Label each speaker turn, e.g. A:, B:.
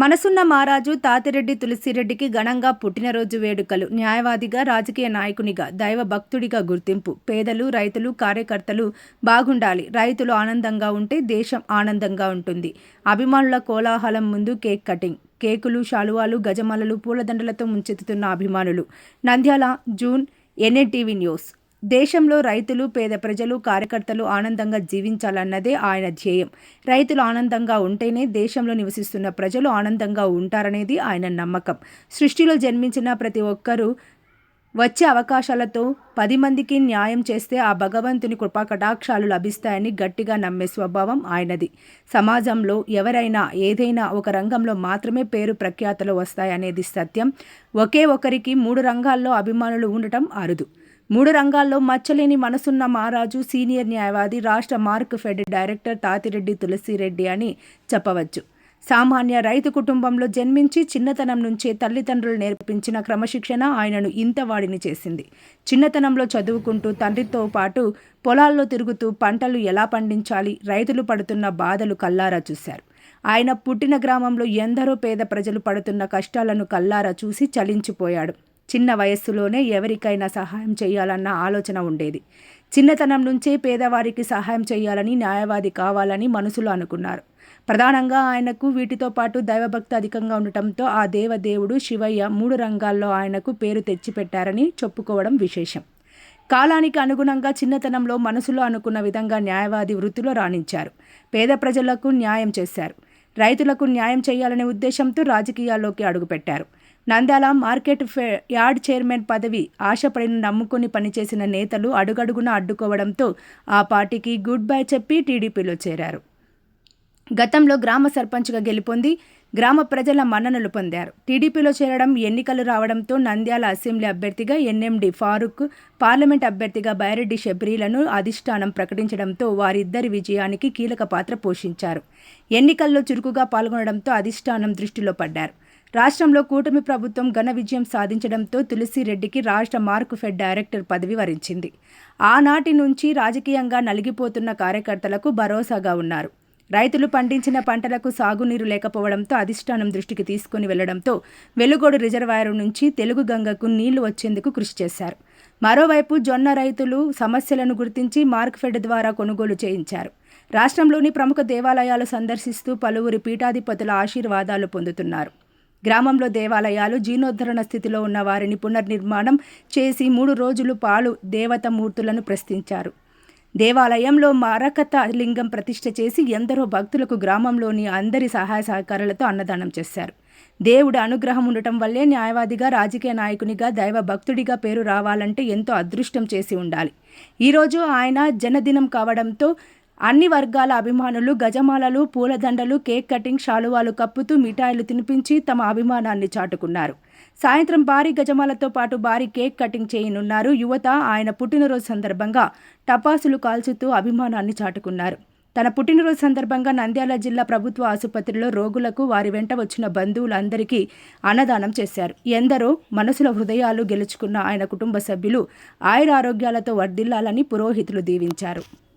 A: మనసున్న మహారాజు తాతిరెడ్డి తులసిరెడ్డికి ఘనంగా పుట్టినరోజు వేడుకలు. న్యాయవాదిగా రాజకీయ నాయకునిగా దైవ భక్తుడిగా గుర్తింపు. పేదలు రైతులు కార్యకర్తలు బాగుండాలి. రైతులు ఆనందంగా ఉంటే దేశం ఆనందంగా ఉంటుంది. అభిమానుల కోలాహలం ముందు కేక్ కటింగ్. కేకులు శాలువాలు గజమాలలు పూలదండలతో ముంచెత్తుతున్న అభిమానులు. Nandyal June NATV news. దేశంలో రైతులు పేద ప్రజలు కార్యకర్తలు ఆనందంగా జీవించాలన్నదే ఆయన ధ్యేయం. రైతులు ఆనందంగా ఉంటేనే దేశంలో నివసిస్తున్న ప్రజలు ఆనందంగా ఉంటారనేది ఆయన నమ్మకం. సృష్టిలో జన్మించిన ప్రతి ఒక్కరూ వచ్చే అవకాశాలతో పది మందికి న్యాయం చేస్తే ఆ భగవంతుని కృపాకటాక్షాలు లభిస్తాయని గట్టిగా నమ్మే స్వభావం ఆయనది. సమాజంలో ఎవరైనా ఏదైనా ఒక రంగంలో మాత్రమే పేరు ప్రఖ్యాతలు వస్తాయనేది సత్యం. ఒకే ఒకరికి మూడు రంగాల్లో అభిమానులు ఉండటం అరుదు. మూడు రంగాల్లో మచ్చలేని మనసున్న మహారాజు సీనియర్ న్యాయవాది రాష్ట్ర Markfed director Tatireddy Tulasireddy అని చెప్పవచ్చు. సామాన్య రైతు కుటుంబంలో జన్మించి చిన్నతనం నుంచే తల్లిదండ్రులు నేర్పించిన క్రమశిక్షణ ఆయనను ఇంత వాడిని చేసింది. చిన్నతనంలో చదువుకుంటూ తండ్రితో పాటు పొలాల్లో తిరుగుతూ పంటలు ఎలా పండించాలి రైతులు పడుతున్న బాధలు కల్లారా చూశారు. ఆయన పుట్టిన గ్రామంలో ఎందరో పేద ప్రజలు పడుతున్న కష్టాలను కల్లారా చూసి చలించిపోయాడు. చిన్న వయస్సులోనే ఎవరికైనా సహాయం చేయాలన్న ఆలోచన ఉండేది. చిన్నతనం నుంచే పేదవారికి సహాయం చేయాలని న్యాయవాది కావాలని మనసులో అనుకున్నారు. ప్రధానంగా ఆయనకు వీటితో పాటు దైవభక్తి అధికంగా ఉండటంతో ఆ దేవదేవుడు శివయ్య మూడు రంగాల్లో ఆయనకు పేరు తెచ్చిపెట్టారని చెప్పుకోవడం విశేషం. కాలానికి అనుగుణంగా చిన్నతనంలో మనసులో అనుకున్న విధంగా న్యాయవాది వృత్తిలో రాణించారు. పేద ప్రజలకు న్యాయం చేశారు. రైతులకు న్యాయం చేయాలనే ఉద్దేశంతో రాజకీయాల్లోకి అడుగుపెట్టారు. నంద్యాల మార్కెట్ యార్డ్ చైర్మన్ పదవి ఆశపడిన నమ్ముకుని పనిచేసిన నేతలు అడుగడుగున అడ్డుకోవడంతో ఆ పార్టీకి గుడ్ బై చెప్పి టీడీపీలో చేరారు. గతంలో గ్రామ సర్పంచ్గా గెలుపొంది గ్రామ ప్రజల మన్ననలు పొందారు. టీడీపీలో చేరడం ఎన్నికలు రావడంతో నంద్యాల అసెంబ్లీ అభ్యర్థిగా ఎన్ఎండి ఫారూక్ పార్లమెంట్ అభ్యర్థిగా బైరెడ్డి షబ్రీలను అధిష్టానం ప్రకటించడంతో వారిద్దరి విజయానికి కీలక పాత్ర పోషించారు. ఎన్నికల్లో చురుకుగా పాల్గొనడంతో అధిష్టానం దృష్టిలో పడ్డారు. రాష్ట్రంలో కూటమి ప్రభుత్వం ఘన విజయం సాధించడంతో తులసిరెడ్డికి రాష్ట్ర మార్క్ ఫెడ్ డైరెక్టర్ పదవి వరించింది. ఆనాటి నుంచి రాజకీయంగా నలిగిపోతున్న కార్యకర్తలకు భరోసాగా ఉన్నారు. రైతులు పండించిన పంటలకు సాగునీరు లేకపోవడంతో అధిష్టానం దృష్టికి తీసుకుని వెళ్ళడంతో వెలుగోడు రిజర్వాయర్ నుంచి తెలుగు గంగకు నీళ్ళు వచ్చేందుకు కృషి చేశారు. మరోవైపు జొన్న రైతులు సమస్యలను గుర్తించి మార్క్ఫెడ్ ద్వారా కొనుగోలు చేయించారు. రాష్ట్రంలోని ప్రముఖ దేవాలయాలు సందర్శిస్తూ పలువురి పీఠాధిపతుల ఆశీర్వాదాలు పొందుతున్నారు. గ్రామంలో దేవాలయాలు జీర్ణోద్ధరణ స్థితిలో ఉన్న వారిని పునర్నిర్మాణం చేసి మూడు రోజులు పాలు దేవత మూర్తులను ప్రశ్నించారు. దేవాలయంలో మరకత లింగం ప్రతిష్ఠ చేసి ఎందరో భక్తులకు గ్రామంలోని అందరి సహాయ సహకారాలతో అన్నదానం చేశారు. దేవుడు అనుగ్రహం ఉండటం వల్లే న్యాయవాదిగా రాజకీయ నాయకునిగా దైవ భక్తుడిగా పేరు రావాలంటే ఎంతో అదృష్టం చేసి ఉండాలి. ఈరోజు ఆయన జన్మదినం కావడంతో అన్ని వర్గాల అభిమానులు గజమాలలు పూలదండలు కేక్ కటింగ్ శాలువాలు కప్పుతూ మిఠాయిలు తినిపించి తమ అభిమానాన్ని చాటుకున్నారు. సాయంత్రం భారీ గజమాలతో పాటు భారీ కేక్ కటింగ్ చేయనున్నారు. యువత ఆయన పుట్టినరోజు సందర్భంగా టపాసులు కాల్చుతూ అభిమానాన్ని చాటుకున్నారు. తన పుట్టినరోజు సందర్భంగా నంద్యాల జిల్లా ప్రభుత్వ ఆసుపత్రిలో రోగులకు వారి వెంట వచ్చిన బంధువులందరికీ అన్నదానం చేశారు. ఎందరో మనసుల హృదయాలు గెలుచుకున్న ఆయన కుటుంబ సభ్యులు ఆయురారోగ్యాలతో వర్ధిల్లాలని పురోహితులు దీవించారు.